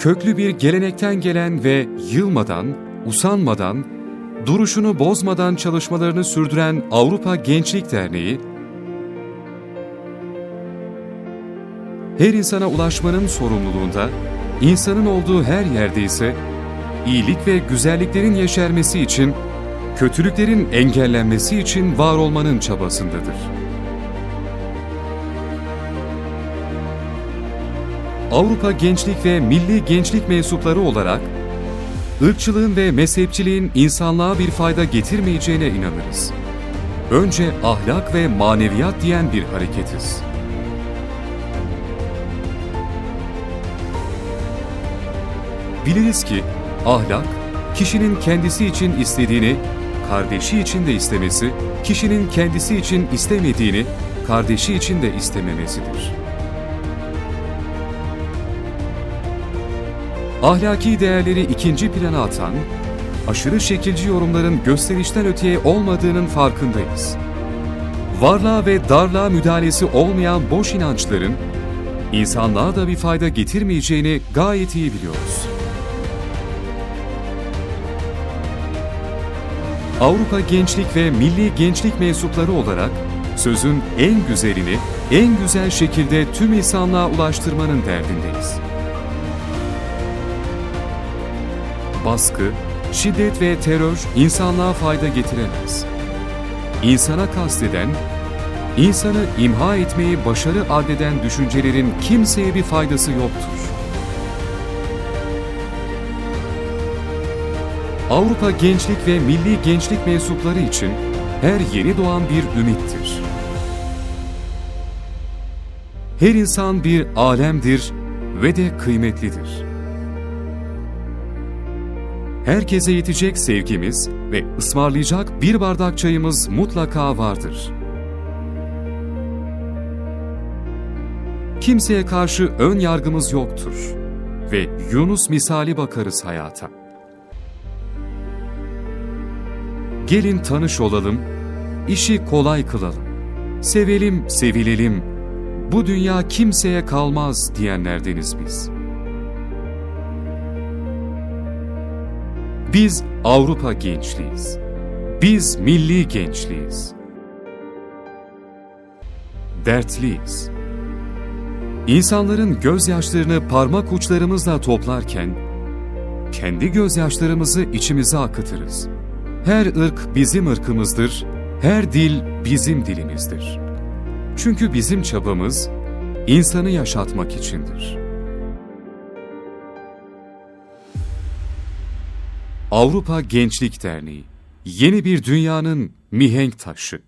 köklü bir gelenekten gelen ve yılmadan, usanmadan, duruşunu bozmadan çalışmalarını sürdüren Avrupa Gençlik Derneği, her insana ulaşmanın sorumluluğunda, insanın olduğu her yerde ise iyilik ve güzelliklerin yeşermesi için, kötülüklerin engellenmesi için var olmanın çabasındadır. Avrupa Gençlik ve Milli Gençlik mensupları olarak, ırkçılığın ve mezhepçiliğin insanlığa bir fayda getirmeyeceğine inanırız. Önce ahlak ve maneviyat diyen bir hareketiz. Biliriz ki ahlak, kişinin kendisi için istediğini, kardeşi için de istemesi, kişinin kendisi için istemediğini, kardeşi için de istememesidir. Ahlaki değerleri ikinci plana atan, aşırı şekilci yorumların gösterişten öteye olmadığının farkındayız. Varlığa ve darlığa müdahalesi olmayan boş inançların, insanlığa da bir fayda getirmeyeceğini gayet iyi biliyoruz. Avrupa Gençlik ve Milli Gençlik mensupları olarak sözün en güzelini en güzel şekilde tüm insanlığa ulaştırmanın derdindeyiz. Baskı, şiddet ve terör insanlığa fayda getiremez. İnsana kasteden, insanı imha etmeyi başarı addeden düşüncelerin kimseye bir faydası yoktur. Avrupa Gençlik ve Milli Gençlik mensupları için her yeni doğan bir ümittir. Her insan bir alemdir ve de kıymetlidir. Herkese yetecek sevgimiz ve ısmarlayacak bir bardak çayımız mutlaka vardır. Kimseye karşı ön yargımız yoktur ve Yunus misali bakarız hayata. Gelin tanış olalım, işi kolay kılalım. Sevelim, sevilelim, bu dünya kimseye kalmaz diyenlerdeniz biz. Biz Avrupa gençliğiz. Biz milli gençliğiz. Dertliyiz. İnsanların gözyaşlarını parmak uçlarımızla toplarken, kendi gözyaşlarımızı içimize akıtırız. Her ırk bizim ırkımızdır, her dil bizim dilimizdir. Çünkü bizim çabamız insanı yaşatmak içindir. Avrupa Gençlik Derneği. Yeni bir dünyanın mihenk taşı